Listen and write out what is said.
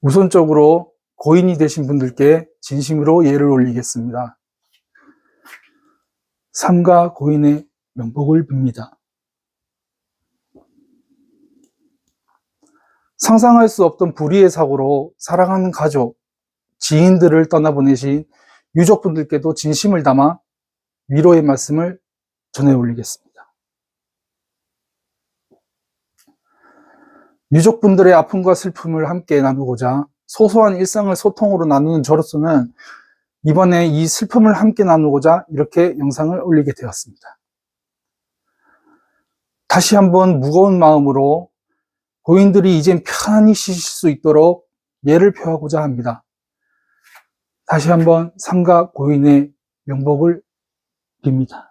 우선적으로 고인이 되신 분들께 진심으로 예를 올리겠습니다. 삼가 고인의 명복을 빕니다. 상상할 수 없던 불의의 사고로 사랑하는 가족, 지인들을 떠나보내신 유족분들께도 진심을 담아 위로의 말씀을 전해 올리겠습니다. 유족분들의 아픔과 슬픔을 함께 나누고자 소소한 일상을 소통으로 나누는 저로서는 이번에 이 슬픔을 함께 나누고자 이렇게 영상을 올리게 되었습니다. 다시 한번 무거운 마음으로 고인들이 이젠 편안히 쉬실 수 있도록 예를 표하고자 합니다. 다시 한번 삼가 고인의 명복을 빕니다.